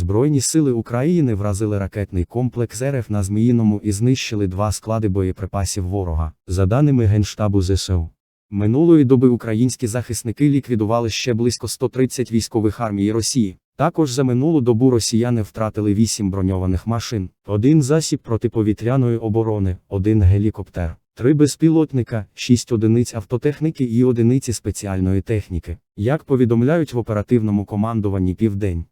Збройні сили України вразили ракетний комплекс РФ на Зміїному і знищили два склади боєприпасів ворога. За даними Генштабу ЗСУ. Минулої доби українські захисники ліквідували ще близько 130 військових армій Росії. Також за минулу добу росіяни втратили 8 броньованих машин, один засіб протиповітряної оборони, один гелікоптер, три безпілотника, 6 одиниць автотехніки і одиниці спеціальної техніки, як повідомляють в оперативному командуванні Південь.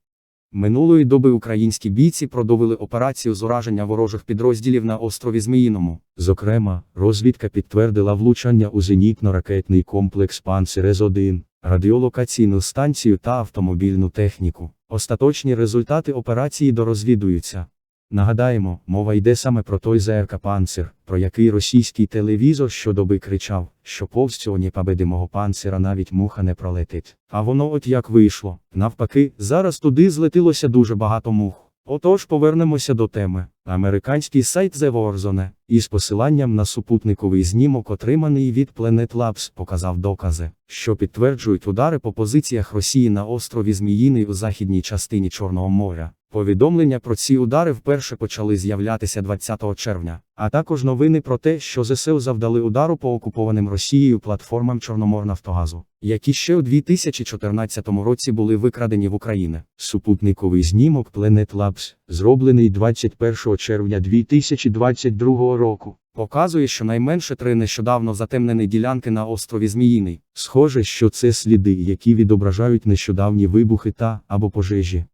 Минулої доби українські бійці продовили операцію з ураження ворожих підрозділів на острові Зміїному. Зокрема, розвідка підтвердила влучання у зенітно-ракетний комплекс Панцерез-1, радіолокаційну станцію та автомобільну техніку. Остаточні результати операції дорозвідуються. Нагадаємо, мова йде саме про той ЗРК «Панцир», про який російський телевізор щодоби кричав, що повз цього непобедимого панцира навіть муха не пролетить. А воно от як вийшло. Навпаки, зараз туди злетілося дуже багато мух. Отож повернемося до теми. Американський сайт The Warzone із посиланням на супутниковий знімок, отриманий від Planet Labs, показав докази, що підтверджують удари по позиціях Росії на острові Зміїний у західній частині Чорного моря. Повідомлення про ці удари вперше почали з'являтися 20 червня, а також новини про те, що ЗСУ завдали удару по окупованим Росією платформам Чорноморнафтогазу, які ще у 2014 році були викрадені в Україні. Супутниковий знімок Planet Labs, зроблений 21 червня 2022 року. Показує, що найменше три нещодавно затемнені ділянки на острові Зміїний. Схоже, що це сліди, які відображають нещодавні вибухи та або пожежі.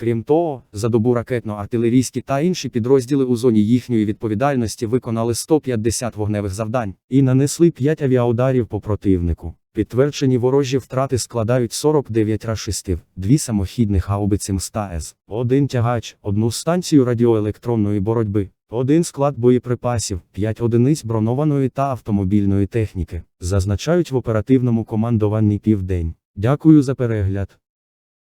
Крім того, за добу ракетно-артилерійські та інші підрозділи у зоні їхньої відповідальності виконали 150 вогневих завдань і нанесли 5 авіаударів по противнику. Підтверджені ворожі втрати складають 49 рашистів, дві самохідних гаубиці МСТА-С, один тягач, одну станцію радіоелектронної боротьби, один склад боєприпасів, 5 одиниць бронованої та автомобільної техніки, зазначають в оперативному командуванні Південь. Дякую за перегляд.